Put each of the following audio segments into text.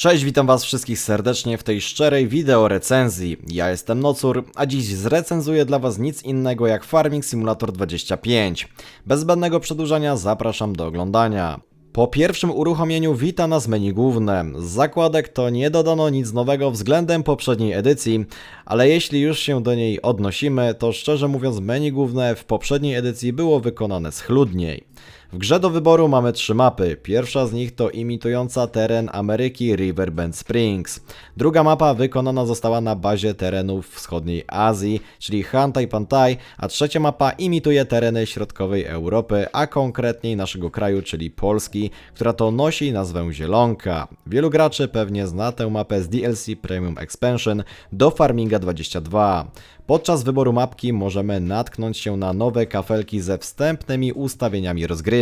Cześć, witam was wszystkich serdecznie w tej szczerej wideo recenzji. Ja jestem Nocur, a dziś zrecenzuję dla was nic innego jak Farming Simulator 25. Bez zbędnego przedłużania zapraszam do oglądania. Po pierwszym uruchomieniu wita nas menu główne. Z zakładek to nie dodano nic nowego względem poprzedniej edycji, ale jeśli już się do niej odnosimy, to szczerze mówiąc menu główne w poprzedniej edycji było wykonane schludniej. W grze do wyboru mamy trzy mapy. Pierwsza z nich to imitująca teren Ameryki Riverbend Springs. Druga mapa wykonana została na bazie terenów wschodniej Azji, czyli Hantai Pantai, a trzecia mapa imituje tereny środkowej Europy, a konkretniej naszego kraju, czyli Polski, która to nosi nazwę Zielonka. Wielu graczy pewnie zna tę mapę z DLC Premium Expansion do Farminga 22. Podczas wyboru mapki możemy natknąć się na nowe kafelki ze wstępnymi ustawieniami rozgrywki.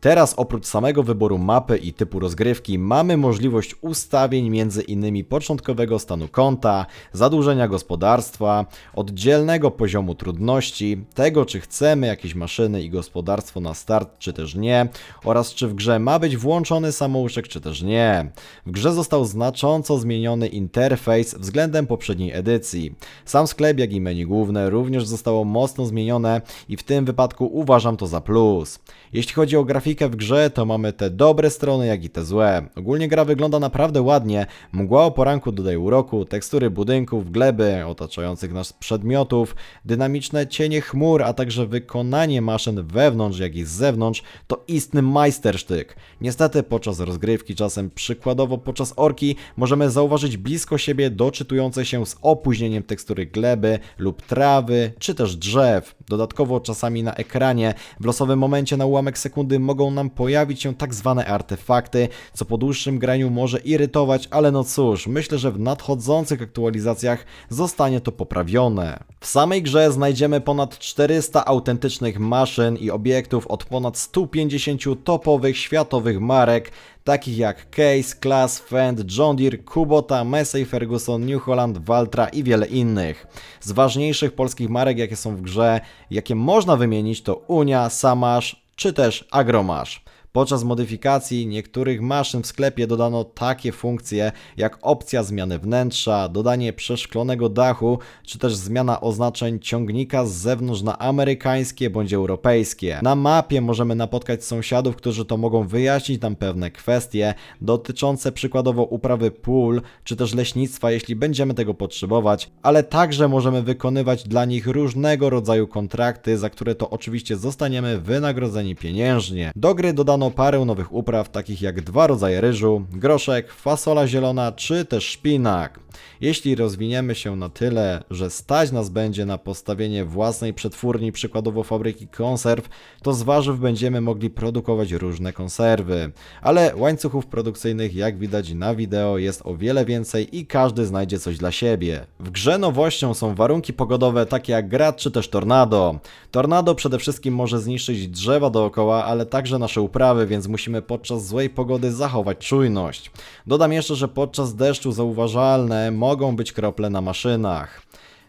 Teraz oprócz samego wyboru mapy i typu rozgrywki mamy możliwość ustawień między innymi początkowego stanu konta, zadłużenia gospodarstwa, oddzielnego poziomu trudności, tego czy chcemy jakieś maszyny i gospodarstwo na start czy też nie oraz czy w grze ma być włączony samouczek czy też nie. W grze został znacząco zmieniony interfejs względem poprzedniej edycji. Sam sklep jak i menu główne również zostało mocno zmienione i w tym wypadku uważam to za plus. Jeśli chodzi o grafikę w grze, to mamy te dobre strony, jak i te złe. Ogólnie gra wygląda naprawdę ładnie, mgła o poranku dodaje uroku, tekstury budynków, gleby, otaczających nas przedmiotów, dynamiczne cienie chmur, a także wykonanie maszyn wewnątrz, jak i z zewnątrz, to istny majstersztyk. Niestety podczas rozgrywki, czasem przykładowo podczas orki, możemy zauważyć blisko siebie doczytujące się z opóźnieniem tekstury gleby lub trawy, czy też drzew. Dodatkowo czasami na ekranie w losowym momencie na ułamek sekundy mogą nam pojawić się tak zwane artefakty, co po dłuższym graniu może irytować, ale no cóż, myślę, że w nadchodzących aktualizacjach zostanie to poprawione. W samej grze znajdziemy ponad 400 autentycznych maszyn i obiektów od ponad 150 topowych światowych marek, takich jak Case, Class, Fend, John Deere, Kubota, Massey Ferguson, New Holland, Valtra i wiele innych. Z ważniejszych polskich marek, jakie są w grze, jakie można wymienić to Unia, Samasz czy też Agromasz. Podczas modyfikacji niektórych maszyn w sklepie dodano takie funkcje jak opcja zmiany wnętrza, dodanie przeszklonego dachu, czy też zmiana oznaczeń ciągnika z zewnątrz na amerykańskie bądź europejskie. Na mapie możemy napotkać sąsiadów, którzy to mogą wyjaśnić nam pewne kwestie dotyczące przykładowo uprawy pól, czy też leśnictwa, jeśli będziemy tego potrzebować, ale także możemy wykonywać dla nich różnego rodzaju kontrakty, za które to oczywiście zostaniemy wynagrodzeni pieniężnie. Do gry dodano parę nowych upraw, takich jak dwa rodzaje ryżu, groszek, fasola zielona czy też szpinak. Jeśli rozwiniemy się na tyle, że stać nas będzie na postawienie własnej przetwórni, przykładowo fabryki konserw, to z warzyw będziemy mogli produkować różne konserwy. Ale łańcuchów produkcyjnych, jak widać na wideo, jest o wiele więcej i każdy znajdzie coś dla siebie. W grze nowością są warunki pogodowe takie jak grad czy też tornado. Tornado przede wszystkim może zniszczyć drzewa dookoła, ale także nasze uprawy, więc musimy podczas złej pogody zachować czujność. Dodam jeszcze, że podczas deszczu zauważalne mogą być krople na maszynach.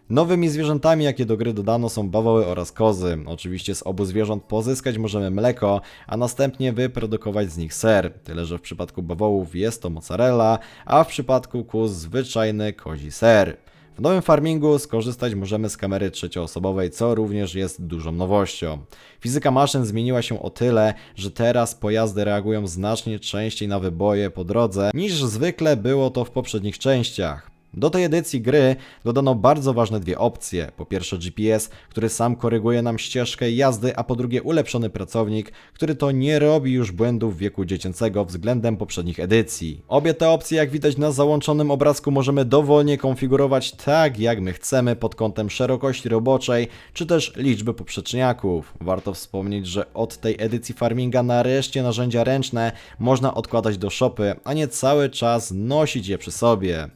Nowymi zwierzętami, jakie do gry dodano są bawoły oraz kozy. Oczywiście z obu zwierząt pozyskać możemy mleko, a następnie wyprodukować z nich ser. Tyle, że w przypadku bawołów jest to mozzarella, a w przypadku kóz zwyczajny kozi ser. W nowym farmingu skorzystać możemy z kamery trzecioosobowej, co również jest dużą nowością. Fizyka maszyn zmieniła się o tyle, że teraz pojazdy reagują znacznie częściej na wyboje po drodze niż zwykle było to w poprzednich częściach. Do tej edycji gry dodano bardzo ważne dwie opcje. Po pierwsze GPS, który sam koryguje nam ścieżkę jazdy, a po drugie ulepszony pracownik, który to nie robi już błędów wieku dziecięcego względem poprzednich edycji. Obie te opcje, jak widać na załączonym obrazku, możemy dowolnie konfigurować tak, jak my chcemy pod kątem szerokości roboczej, czy też liczby poprzeczniaków. Warto wspomnieć, że od tej edycji farminga nareszcie narzędzia ręczne można odkładać do szopy, a nie cały czas nosić je przy sobie.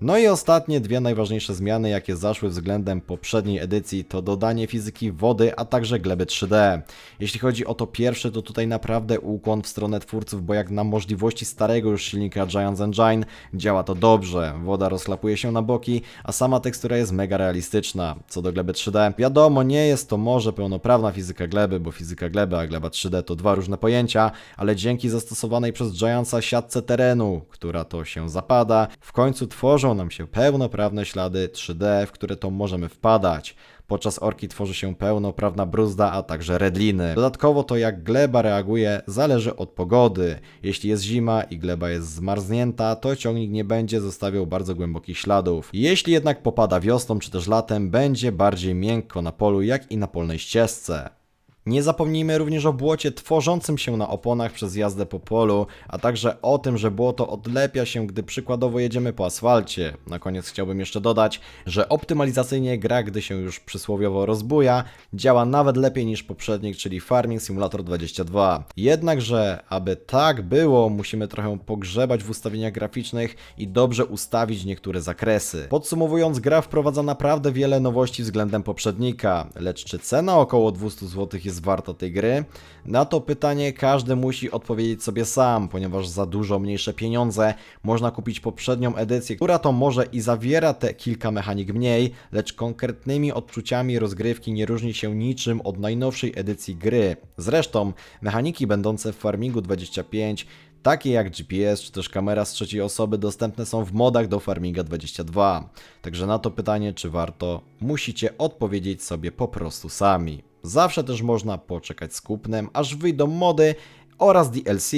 No i ostatnie dwie najważniejsze zmiany, jakie zaszły względem poprzedniej edycji, to dodanie fizyki wody, a także gleby 3D. Jeśli chodzi o to pierwsze, to tutaj naprawdę ukłon w stronę twórców, bo jak na możliwości starego już silnika Giants Engine działa to dobrze. Woda rozklapuje się na boki, a sama tekstura jest mega realistyczna. Co do gleby 3D, wiadomo, nie jest to może pełnoprawna fizyka gleby, bo fizyka gleby a gleba 3D to dwa różne pojęcia, ale dzięki zastosowanej przez Giantsa siatce terenu, która to się zapada, w końcu tworzą nam się pełnoprawne ślady 3D, w które to możemy wpadać. Podczas orki tworzy się pełnoprawna bruzda, a także redliny. Dodatkowo to jak gleba reaguje zależy od pogody. Jeśli jest zima i gleba jest zmarznięta, to ciągnik nie będzie zostawiał bardzo głębokich śladów. Jeśli jednak popada wiosną czy też latem, będzie bardziej miękko na polu, jak i na polnej ścieżce. Nie zapomnijmy również o błocie tworzącym się na oponach przez jazdę po polu, a także o tym, że błoto odlepia się, gdy przykładowo jedziemy po asfalcie. Na koniec chciałbym jeszcze dodać, że optymalizacyjnie gra, gdy się już przysłowiowo rozbuja, działa nawet lepiej niż poprzednik, czyli Farming Simulator 22. Jednakże, aby tak było, musimy trochę pogrzebać w ustawieniach graficznych i dobrze ustawić niektóre zakresy. Podsumowując, gra wprowadza naprawdę wiele nowości względem poprzednika, lecz czy cena około 200 zł jest warta tej gry? Na to pytanie każdy musi odpowiedzieć sobie sam, ponieważ za dużo mniejsze pieniądze można kupić poprzednią edycję, która to może i zawiera te kilka mechanik mniej, lecz konkretnymi odczuciami rozgrywki nie różni się niczym od najnowszej edycji gry. Zresztą mechaniki będące w Farmingu 25 takie jak GPS czy też kamera z trzeciej osoby dostępne są w modach do Farminga 22. Także na to pytanie, czy warto, musicie odpowiedzieć sobie po prostu sami. Zawsze też można poczekać z kupnem, aż wyjdą mody oraz DLC.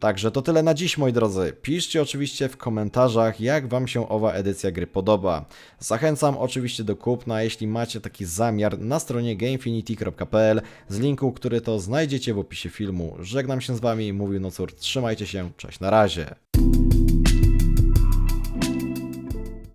Także to tyle na dziś, moi drodzy. Piszcie oczywiście w komentarzach, jak Wam się owa edycja gry podoba. Zachęcam oczywiście do kupna, jeśli macie taki zamiar, na stronie gamefinity.pl z linku, który to znajdziecie w opisie filmu. Żegnam się z Wami, mówił Nocur, trzymajcie się, cześć, na razie.